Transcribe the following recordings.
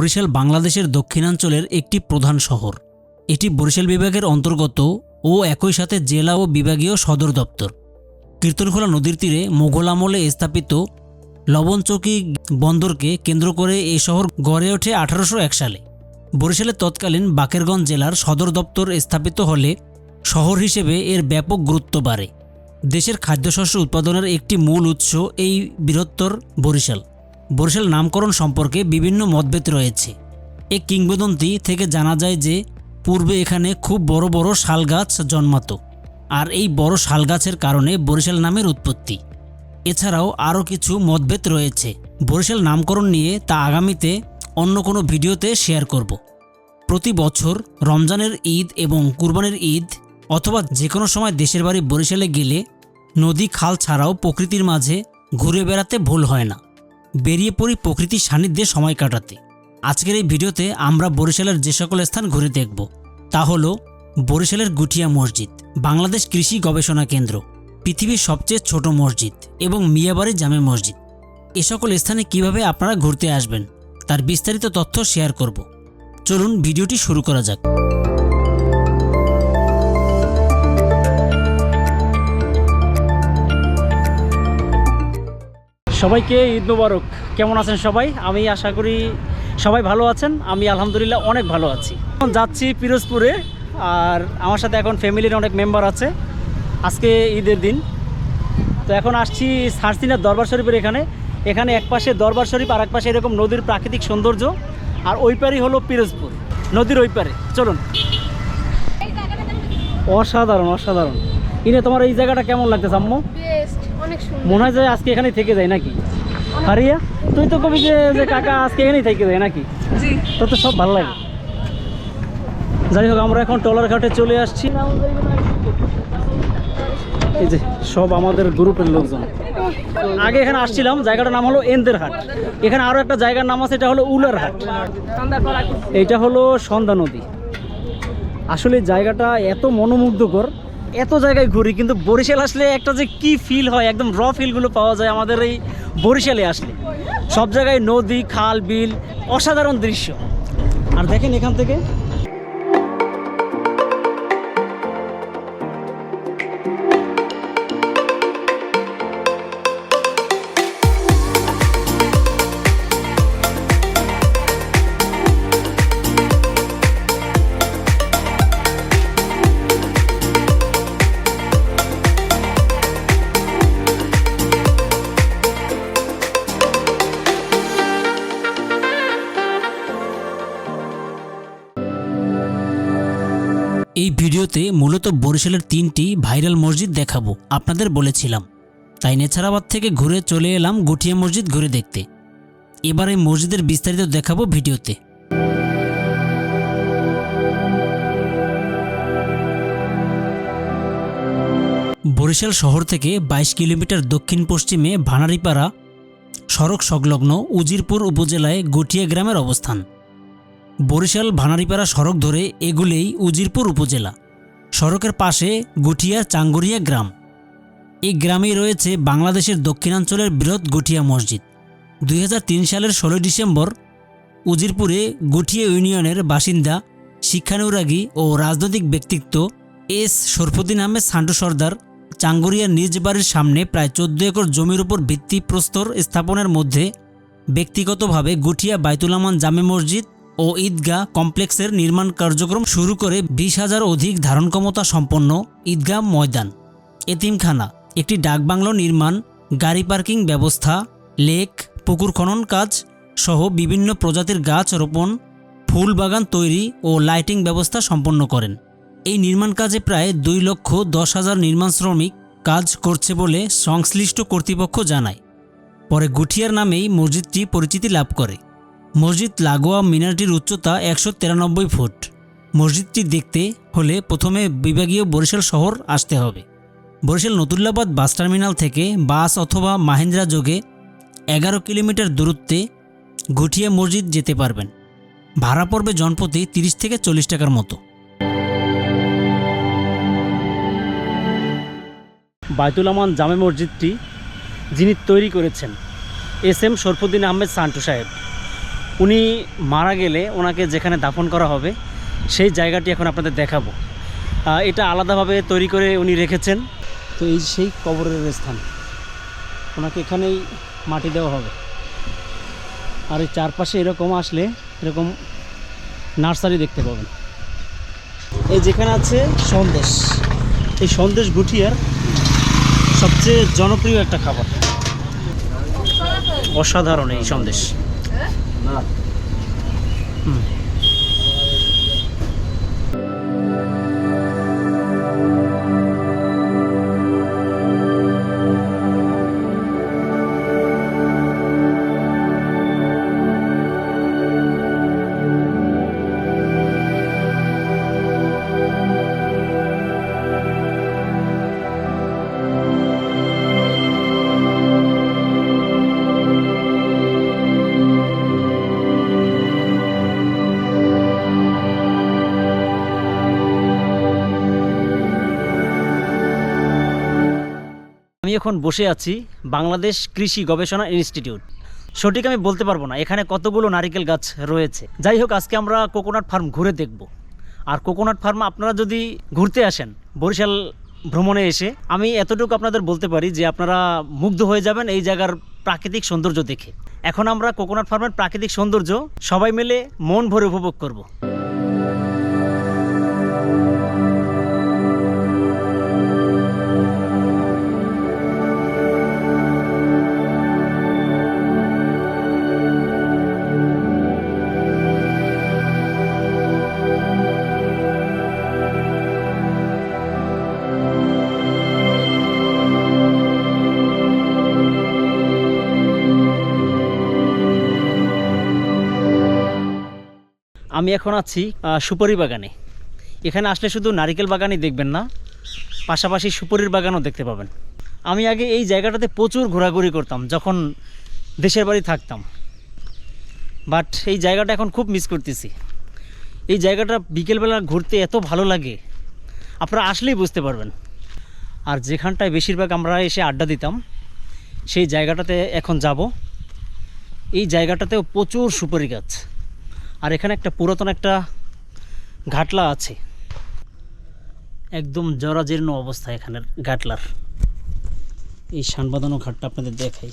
বরিশাল বাংলাদেশের দক্ষিণাঞ্চলের একটি প্রধান শহর। এটি বরিশাল বিভাগের অন্তর্গত ও একই সাথে জেলা ও বিভাগীয় সদর দপ্তর। কীর্তনখোলা নদীর তীরে মোগল আমলে স্থাপিত লবণচৌকি বন্দরকে কেন্দ্র করে এই শহর গড়ে ওঠে আঠারোশো এক সালে। বরিশালের তৎকালীন বাকেরগঞ্জ জেলার সদর দপ্তর স্থাপিত হলে শহর হিসেবে এর ব্যাপক গুরুত্ব বাড়ে। দেশের খাদ্যশস্য উৎপাদনের একটি মূল উৎস এই বৃহত্তর বরিশাল। বরিশাল নামকরণ সম্পর্কে বিভিন্ন মতভেদ রয়েছে। এই কিংবদন্তি থেকে জানা যায় যে, পূর্বে এখানে খুব বড় বড় শাল গাছ জন্মাতো, আর এই বড় শাল গাছের কারণে বরিশাল নামের উৎপত্তি। এছাড়াও আরও কিছু মতভেদ রয়েছে। বরিশাল নামকরণ নিয়ে তা আগামীতে অন্য কোনো ভিডিওতে শেয়ার করব। প্রতি বছর রমজানের ঈদ এবং কুরবানের ঈদ অথবা যে কোনো সময় দেশের বাড়ি বরিশালে গেলে নদী খাল ছাড়াও প্রকৃতির মাঝে ঘুরে বেড়াতে ভুল হয় না। বেরিয়ে পড়ি প্রকৃতির সান্নিধ্যে সময় কাটাতে। আজকের এই ভিডিওতে আমরা বরিশালের যে সকল স্থান ঘুরে দেখব, তা হল বরিশালের গুটিয়া মসজিদ, বাংলাদেশ কৃষি গবেষণা কেন্দ্র, পৃথিবীর সবচেয়ে ছোট মসজিদ এবং মিয়াবাড়ি জামে মসজিদ। এ সকল স্থানে কীভাবে আপনারা ঘুরতে আসবেন, তার বিস্তারিত তথ্য শেয়ার করব। চলুন ভিডিওটি শুরু করা যাক। সবাইকে ঈদ মুবারক। কেমন আছেন সবাই? আমি আশা করি সবাই ভালো আছেন। আমি আলহামদুলিল্লাহ অনেক ভালো আছি। এখন যাচ্ছি পিরোজপুরে, আর আমার সাথে এখন ফ্যামিলির অনেক মেম্বার আছে। আজকে ঈদের দিন। তো এখন আসছি সারসিনার দরবার শরীফের এখানে। এখানে এক পাশে দরবার শরীফ, আর এক পাশে এরকম নদীর প্রাকৃতিক সৌন্দর্য। আর ওই পারই হলো পিরোজপুর। নদীর ওই পারে। চলুন। অসাধারণ অসাধারণ। ইনে, তোমার এই জায়গাটা কেমন অনেক সুন্দর মনে হয় যে আজকে এখানেই থেকে যায় নাকি? হারিয়া তুই তো কবি যে কাকা আজকে এখানেই থেকে যায় নাকি? তোর তো সব ভালো লাগে। যাই হোক আমরা এখন টলার ঘাটে চলে আসছি। এই যে সব আমাদের গ্রুপের লোকজন। আগে এখানে আসছিলাম জায়গাটার নাম হলো এন্দের হাট। এখানে আরও একটা জায়গার নাম আছে এটা হলো উলার হাট। এইটা হলো সন্ধ্যা নদী। আসলে জায়গাটা এত মনোমুগ্ধকর এত জায়গায় ঘুরি, কিন্তু বরিশাল আসলে একটা যে কি ফিল হয়, একদম র ফিলগুলো পাওয়া যায় আমাদের এই বরিশালে আসলে। সব জায়গায় নদী, খাল, বিল, অসাধারণ দৃশ্য। আর দেখেন এখান থেকে ভিডিওতে মূলত বরিশালের তিনটি ভাইরাল মসজিদ দেখাবো, আপনাদের বলেছিলাম। তাই নেছারাবাদ থেকে ঘুরে চলে এলাম গুটিয়া মসজিদ ঘুরে দেখতে। এবার এই মসজিদের বিস্তারিত দেখাবো ভিডিওতে। বরিশাল শহর থেকে ২২ কিলোমিটার দক্ষিণ পশ্চিমে ভানারিপাড়া, সড়ক সংলগ্ন উজিরপুর উপজেলায় গটিয়া গ্রামের অবস্থান। বরিশাল ভানারিপাড়া সড়ক ধরে এগুলেই উজিরপুর উপজেলা। সড়কের পাশে গুটিয়া চাঙ্গুরিয়া গ্রাম। এই গ্রামেই রয়েছে বাংলাদেশের দক্ষিণাঞ্চলের বৃহৎ গুটিয়া মসজিদ। দুই হাজার তিন সালের ষোলোই ডিসেম্বর, উজিরপুরে গুটিয়া ইউনিয়নের বাসিন্দা, শিক্ষানুরাগী ও রাজনৈতিক ব্যক্তিত্ব এস. শরফুদ্দিন আহমেদ সান্টু সর্দার চাঙ্গুরিয়া নিজ বাড়ির সামনে প্রায় চোদ্দ একর জমির উপর ভিত্তিপ্রস্তর স্থাপনের মধ্যে ব্যক্তিগতভাবে গুটিয়া বাইতুলামান জামে মসজিদ ও ঈদগাহ কমপ্লেক্সের নির্মাণ কার্যক্রম শুরু করে বিশ হাজার অধিক ধারণ ক্ষমতা সম্পন্ন ঈদগাহ ময়দান। এতিমখানা একটি ডাকবাংলো নির্মাণ, গাড়ি পার্কিং ব্যবস্থা, লেক, পুকুর খনন কাজ সহ বিভিন্ন প্রজাতির গাছ রোপণ, ফুল বাগান তৈরি ও লাইটিং ব্যবস্থা সম্পন্ন করেন। এই নির্মাণ কাজে প্রায় দুই লক্ষ দশ হাজার নির্মাণ শ্রমিক কাজ করছে বলে সংশ্লিষ্ট কর্তৃপক্ষ জানায়। পরে গুঠিয়ার নামেই মসজিদটি পরিচিতি লাভ করে। মসজিদ লাগোয়া মিনারটির উচ্চতা একশো তিরানব্বই ফুট। মসজিদটি দেখতে হলে প্রথমে বিভাগীয় বরিশাল শহর আসতে হবে। বরিশাল নতুল্লাবাদ বাস টার্মিনাল থেকে বাস অথবা মাহেন্দ্রা যোগে এগারো কিলোমিটার দূরত্বে গুঠিয়া মসজিদ যেতে পারবেন। ভাড়া পড়বে জনপ্রতি তিরিশ থেকে চল্লিশ টাকার মতো। বায়তুল আমান জামে মসজিদটি যিনি তৈরি করেছেন, এস এম শরফুদ্দিন আহমেদ সান্টু সাহেব। উনি মারা গেলে ওনাকে যেখানে দাফন করা হবে, সেই জায়গাটি এখন আপনাদের দেখাবো। এটা আলাদাভাবে তৈরি করে উনি রেখেছেন। তো এই সেই কবরের স্থান। ওনাকে এখানেই মাটি দেওয়া হবে। আর এই চারপাশে এরকম আসলে এরকম নার্সারি দেখতে পাবেন। এই যেখানে আছে সন্দেশ। এই সন্দেশ গুঠিয়ার সবচেয়ে জনপ্রিয় একটা খাবার। অসাধারণ এই সন্দেশ। হুম। আমি এখন বসে আছি বাংলাদেশ কৃষি গবেষণা ইনস্টিটিউট। সঠিক আমি বলতে পারব না, এখানে কতগুলো নারিকেল গাছ রয়েছে। যাই হোক, আজকে আমরা কোকোনাট ফার্ম ঘুরে দেখব। আর কোকোনাট ফার্ম আপনারা যদি ঘুরতে আসেন, বরিশাল ভ্রমণে এসে, আমি এতটুকু আপনাদের বলতে পারি যে আপনারা মুগ্ধ হয়ে যাবেন এই জায়গার প্রাকৃতিক সৌন্দর্য দেখে। এখন আমরা কোকোনাট ফার্মের প্রাকৃতিক সৌন্দর্য সবাই মিলে মন ভরে উপভোগ করব। আমি এখন আছি সুপারি বাগানে। এখানে আসলে শুধু নারিকেল বাগানই দেখবেন না, পাশাপাশি সুপারির বাগানও দেখতে পাবেন। আমি আগে এই জায়গাটাতে প্রচুর ঘোরাঘুরি করতাম, যখন দেশের বাড়ি থাকতাম। বাট এই জায়গাটা এখন খুব মিস করতেছি। এই জায়গাটা বিকেলবেলা ঘুরতে এত ভালো লাগে, আপনারা আসলেই বুঝতে পারবেন। আর যেখানটায় বেশিরভাগ আমরা এসে আড্ডা দিতাম, সেই জায়গাটাতে এখন যাব। এই জায়গাটাতেও প্রচুর সুপারি গাছ। আর এখানে একটা পুরাতন একটা ঘাটলা আছে। একদম জরাজীর্ণ অবস্থা এখানের ঘাটলার। এই সানবাঁধানো ঘাটটা আপনাদের দেখাই।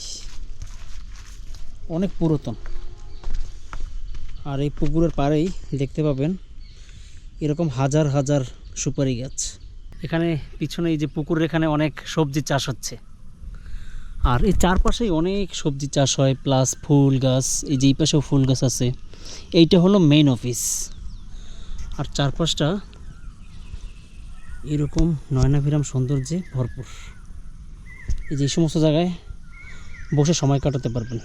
অনেক পুরাতন। আর এই পুকুরের পাড়েই দেখতে পাবেন এরকম হাজার হাজার সুপারি গাছ। এখানে পিছনে এই যে পুকুরের এখানে অনেক সবজি চাষ হচ্ছে। আর এই চারপাশেই অনেক সবজি চাষ হয় প্লাস ফুল গাছ, এই যে এই পাশেও ফুল গাছ আছে। এইটা হলো মেইন অফিস আর চারপাশটা এরকম নয়নাভিরাম সৌন্দর্যে ভরপুর। এই যে সমস্ত জায়গায় বসে সময় কাটাতে পারবেন।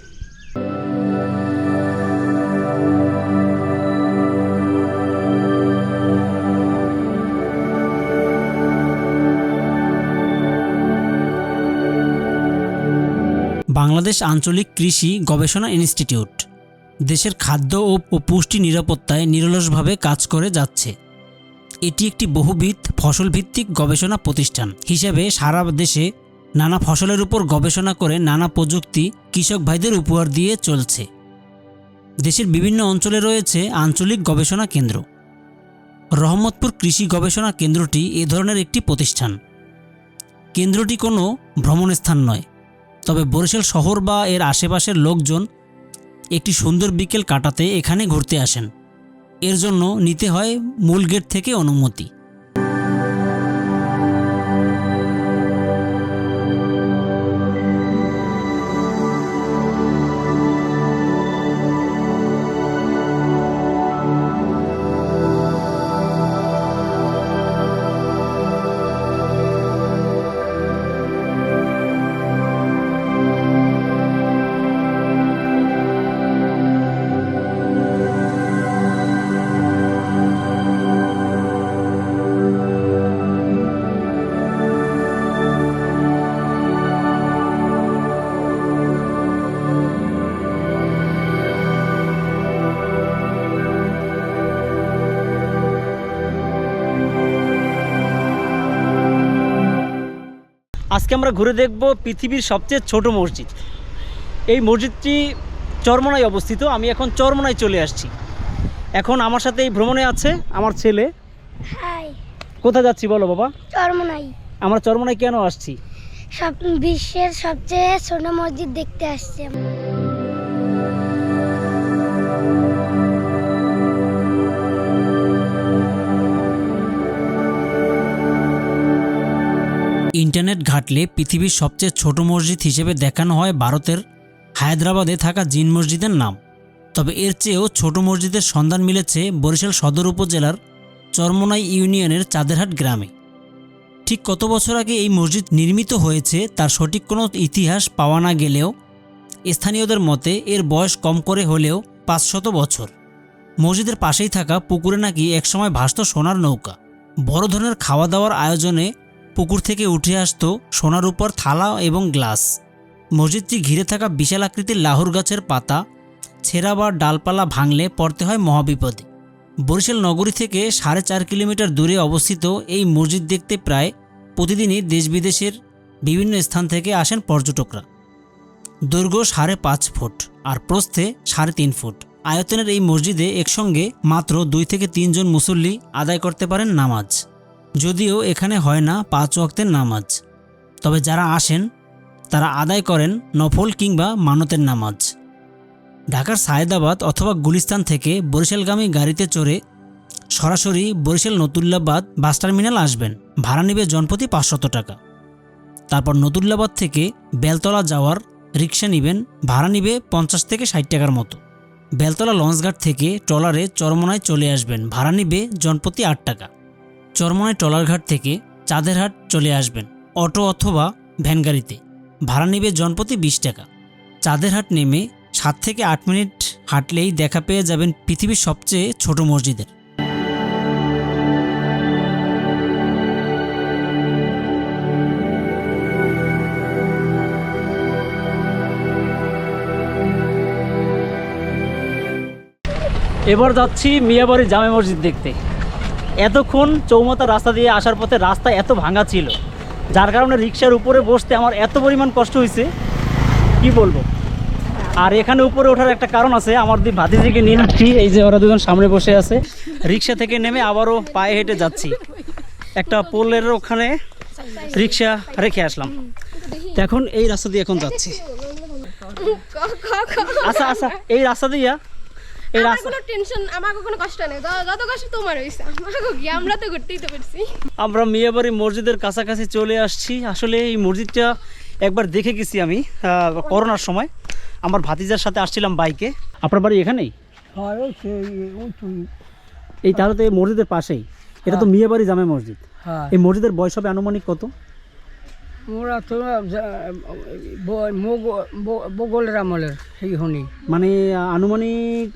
বাংলাদেশ আঞ্চলিক কৃষি গবেষণা ইনস্টিটিউট। দেশের খাদ্য ও পুষ্টি নিরাপত্তায় নিরলসভাবে কাজ করে যাচ্ছে। এটি একটি বহুবিধ ফসলভিত্তিক গবেষণা প্রতিষ্ঠান। হিসেবে সারা দেশে নানা ফসলের উপর গবেষণা করে নানা প্রযুক্তি কৃষক ভাইদের উপহার দিয়ে চলছে। দেশের বিভিন্ন অঞ্চলে রয়েছে আঞ্চলিক গবেষণা কেন্দ্র। রহমতপুর কৃষি গবেষণা কেন্দ্রটি এ ধরনের একটি প্রতিষ্ঠান। কেন্দ্রটি কোনো ভ্রমণ স্থান নয়। তবে বরিশাল শহর বা এর আশেপাশের লোকজন একটি সুন্দর বিকেল কাটাতে এখানে ঘুরতে আসেন। এর জন্য নিতে হয় মূল গেট থেকে অনুমতি। আজকে আমরা ঘুরে দেখব পৃথিবীর সবচেয়ে ছোট মসজিদ। এই মসজিদটি চরমনায় অবস্থিত। আমি এখন চরমনায় চলে আসছি। এখন আমার সাথে এই ভ্রমণে আছে আমার ছেলে। কোথায় যাচ্ছি বলো বাবা? চরমনাই আমরা চরমনায় কেন আসছি? সব বিশ্বের সবচেয়ে ছোট মসজিদ দেখতে আসছি ইন্টারনেট ঘাটলে পৃথিবীর সবচেয়ে ছোট মসজিদ হিসেবে দেখানো হয় ভারতের হায়দ্রাবাদে থাকা জিন মসজিদের নাম। তবে এর চেয়েও ছোট মসজিদের সন্ধান মিলেছে বরিশাল সদর উপজেলার চরমনাই ইউনিয়নের চাঁদেরহাট গ্রামে। ঠিক কত বছর আগে এই মসজিদ নির্মিত হয়েছে তার সঠিক কোনো ইতিহাস পাওয়া না গেলেও স্থানীয়দের মতে এর বয়স কম করে হলেও পাঁচশত বছর। মসজিদের পাশেই থাকা পুকুরে নাকি একসময় ভাসত সোনার নৌকা। বড় ধরনের খাওয়া দাওয়ার আয়োজনে পুকুর থেকে উঠে আসত সোনার উপর থালা এবং গ্লাস। মসজিদটি ঘিরে থাকা বিশাল আকৃতির লাহুর গাছের পাতা, ছেঁড়া বা ডালপালা ভাঙলে পড়তে হয় মহাবিপদে। বরিশাল নগরী থেকে সাড়ে চার কিলোমিটার দূরে অবস্থিত এই মসজিদ দেখতে প্রায় প্রতিদিনই দেশ বিদেশের বিভিন্ন স্থান থেকে আসেন পর্যটকরা। দৈর্ঘ্য সাড়ে পাঁচ ফুট আর প্রস্থে সাড়ে তিন ফুট। আয়তনের এই মসজিদে একসঙ্গে মাত্র দুই থেকে তিনজন মুসল্লি আদায় করতে পারেন নামাজ। যদিও এখানে হয় না পাঁচ ওয়াক্তের নামাজ। তবে যারা আসেন, তারা আদায় করেন নফল কিংবা মানতের নামাজ। ঢাকার সায়েদাবাদ অথবা গুলিস্তান থেকে বরিশালগামী গাড়িতে চড়ে সরাসরি বরিশাল নতুল্লাবাদ বাস টার্মিনাল আসবেন। ভাড়া নেবে জনপ্রতি পাঁচশত টাকা। তারপর নতুল্লাবাদ থেকে বেলতলা যাওয়ার রিক্সা নেবেন, ভাড়া নিবে পঞ্চাশ থেকে ষাট টাকার মতো। বেলতলা লঞ্চঘাট থেকে ট্রলারে চরমনায় চলে আসবেন, ভাড়া নিবে জনপ্রতি আট টাকা। চরমনায় ট্রলারঘাট থেকে চাঁদেরহাট চলে আসবেন, অটো অথবা ভ্যানগাড়িতে ভাড়া নেবে জনপ্রতি বিশ টাকা। চাঁদেরহাট নেমে সাত থেকে আট মিনিট হাঁটলেই দেখা পেয়ে যাবেন পৃথিবীর সবচেয়ে ছোট মসজিদের। এবার যাচ্ছি মিয়াবাড়ি জামে মসজিদ দেখতে। এতক্ষণ চৌমাথা রাস্তা দিয়ে আসার পথে রাস্তা এত ভাঙা ছিল। যার কারণে রিক্সার উপরে বসতে আমার এত পরিমাণ কষ্ট হয়েছে। কি বলব? আর এখানে উপরে ওঠার একটা কারণ আছে আমার দুই ভাতিজিকে নিয়ে এই যে ওরা দুজন সামনে বসে আছে। রিক্সা থেকে নেমে আবারও পায়ে হেঁটে যাচ্ছি। একটা পোলের ওখানে রিক্সা রেখে আসলাম। এখন এই রাস্তা দিয়ে এখন যাচ্ছি। আচ্ছা আচ্ছা এই রাস্তা দিয়ে এই রাস্তা কোনো টেনশন আমার কোনো কষ্ট নেই। যত কষ্ট তোমার হয়েছে আমাকে কি আমরা তো ঘুরতেই তো পারছি। আমরা মিয়াবাড়ি মসজিদের কাছাকাছি চলে আসছি। আসলে এই মসজিদটা একবার দেখে গেছি আমি করোনার সময়। আমার ভাতিজার সাথে আসছিলাম বাইকে। আপনার বাড়ি এখানেই? তুই এই তাহলে তো এই মসজিদের পাশেই। এটা তো মিয়াবাড়ি জামে মসজিদ। হ্যাঁ। এই মসজিদের বয়স হবে আনুমানিক কত? মোরা তো আমলের সেই হনি। মানে আনুমানিক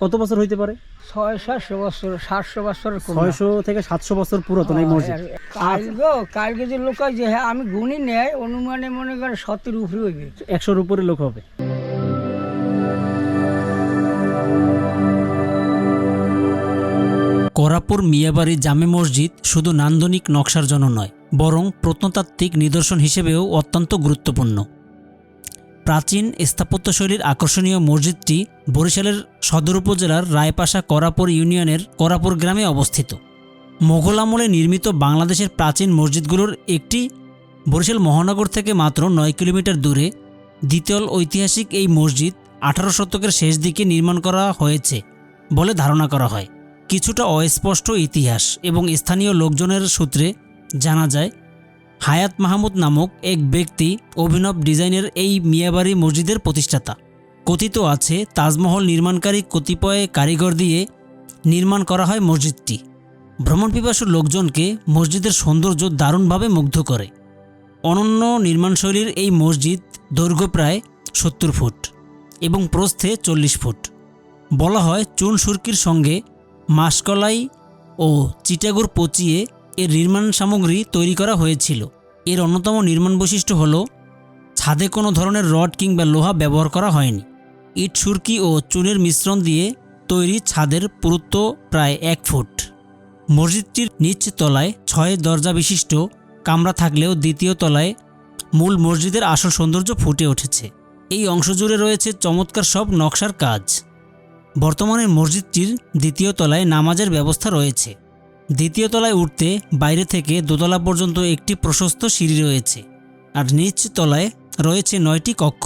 কত বছর হইতে পারে? ছয় সাতশো বছর সাতশো বছরের কম ছয়শো থেকে সাতশো বছর পুরাতন এই মসজিদ। কালকে কালকে যে লোক যে হ্যাঁ আমি গুনি নেয় অনুমানে মনে করে সতের উপরে হইবে একশোর উপরে লোক হবে। করাপুর মিয়াবাড়ি জামে মসজিদ শুধু নান্দনিক নকশার জন্য নয় বরং প্রত্নতাত্ত্বিক নিদর্শন হিসেবেও অত্যন্ত গুরুত্বপূর্ণ। প্রাচীন স্থাপত্যশৈলীর আকর্ষণীয় মসজিদটি বরিশালের সদর উপজেলার রায়পাশা করাপুর ইউনিয়নের করাপুর গ্রামে অবস্থিত। মোগল আমলে নির্মিত বাংলাদেশের প্রাচীন মসজিদগুলোর একটি বরিশাল মহানগর থেকে মাত্র নয় কিলোমিটার দূরে দ্বিতল ঐতিহাসিক এই মসজিদ আঠারো শতকের শেষ দিকে নির্মাণ করা হয়েছে বলে ধারণা করা হয়। কিছুটা অস্পষ্ট ইতিহাস এবং স্থানীয় লোকজনের সূত্রে জানা যায়, হায়াত মাহমুদ নামক এক ব্যক্তি অভিনব ডিজাইনের এই মিয়াবাড়ি মসজিদের প্রতিষ্ঠাতা। কথিত আছে, তাজমহল নির্মাণকারী কতিপয় কারিগর দিয়ে নির্মাণ করা হয় মসজিদটি। ভ্রমণপিপাসু লোকজনকে মসজিদের সৌন্দর্য দারুণভাবে মুগ্ধ করে। অনন্য নির্মাণশৈলীর এই মসজিদ দৈর্ঘ্য প্রায় সত্তর ফুট এবং প্রস্থে চল্লিশ ফুট। বলা হয় চুন সুরকির সঙ্গে মাসকলাই ও চিটাগুর পচিয়ে এর নির্মাণ সামগ্রী তৈরি করা হয়েছিল। এর অন্যতম নির্মাণ বৈশিষ্ট্য হল, ছাদে কোনো ধরনের রড কিংবা লোহা ব্যবহার করা হয়নি। ইট, সুরকি ও চুনের মিশ্রণ দিয়ে তৈরি ছাদের পুরুত্ব প্রায় এক ফুট। মসজিদটির নিচ তলায় ছয় দরজা বিশিষ্ট কামরা থাকলেও দ্বিতীয় তলায় মূল মসজিদের আসল সৌন্দর্য ফুটে উঠেছে। এই অংশ জুড়ে রয়েছে চমৎকার সব নকশার কাজ। বর্তমানে মসজিদটির দ্বিতীয় তলায় নামাজের ব্যবস্থা রয়েছে। দ্বিতীয় তলায় উঠতে বাইরে থেকে দোতলা পর্যন্ত একটি প্রশস্ত সিঁড়ি রয়েছে, আর নিচ তলায় রয়েছে নয়টি কক্ষ।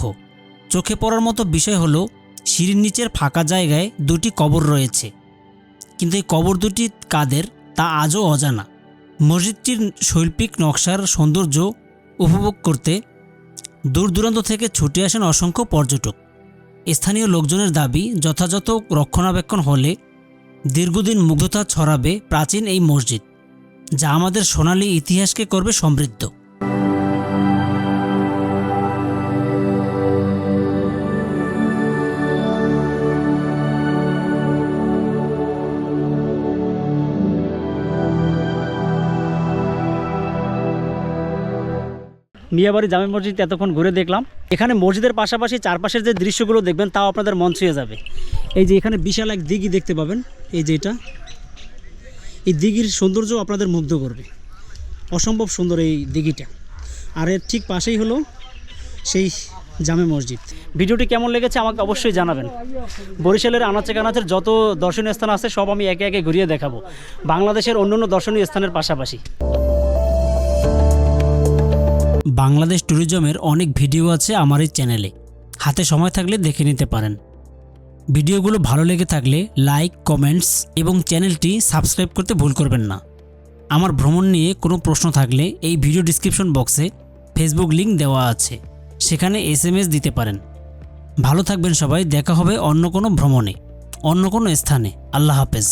চোখে পড়ার মতো বিষয় হলো, সিঁড়ির নিচের ফাঁকা জায়গায় দুটি কবর রয়েছে। কিন্তু এই কবর দুটি কাদের তা আজও অজানা। মসজিদটির শৈল্পিক নকশার সৌন্দর্য উপভোগ করতে দূর দূরান্ত থেকে ছুটে আসেন অসংখ্য পর্যটক। স্থানীয় লোকজনের দাবি, যথাযথ রক্ষণাবেক্ষণ হলে দীর্ঘদিন মুগ্ধতা ছড়াবে প্রাচীন এই মসজিদ, যা আমাদের সোনালী ইতিহাসকে করবে সমৃদ্ধ। মিয়াবাড়ি জামে মসজিদ এতক্ষণ ঘুরে দেখলাম। এখানে মসজিদের পাশাপাশি চারপাশের যে দৃশ্যগুলো দেখবেন, তাও আপনাদের মন ছুঁয়ে যাবে। এই যে এখানে বিশাল এক দিঘি দেখতে পাবেন, এই যে এটা। এই দিঘির সৌন্দর্য আপনাদের মুগ্ধ করবে। অসম্ভব সুন্দর এই দিঘিটা। আর এর ঠিক পাশেই হলো সেই জামে মসজিদ। ভিডিওটি কেমন লেগেছে আমাকে অবশ্যই জানাবেন। বরিশালের আনাচে কানাচের যত দর্শনীয় স্থান আছে, সব আমি একে একে ঘুরিয়ে দেখাবো। বাংলাদেশের অন্যান্য দর্শনীয় স্থানের পাশাপাশি। বাংলাদেশ ট্যুরিজমের অনেক ভিডিও আছে আমার এই চ্যানেলে। হাতে সময় থাকলে দেখে নিতে পারেন। ভিডিওগুলো ভালো লেগে থাকলে লাইক, কমেন্টস এবং চ্যানেলটি সাবস্ক্রাইব করতে ভুল করবেন না। আমার ভ্রমণ নিয়ে কোনো প্রশ্ন থাকলে এই ভিডিও ডিসক্রিপশন বক্সে ফেসবুক লিংক দেওয়া আছে। সেখানে এস দিতে পারেন। ভালো থাকবেন সবাই, দেখা হবে অন্য কোনো ভ্রমণে, অন্য কোনো স্থানে। আল্লাহ হাফেজ।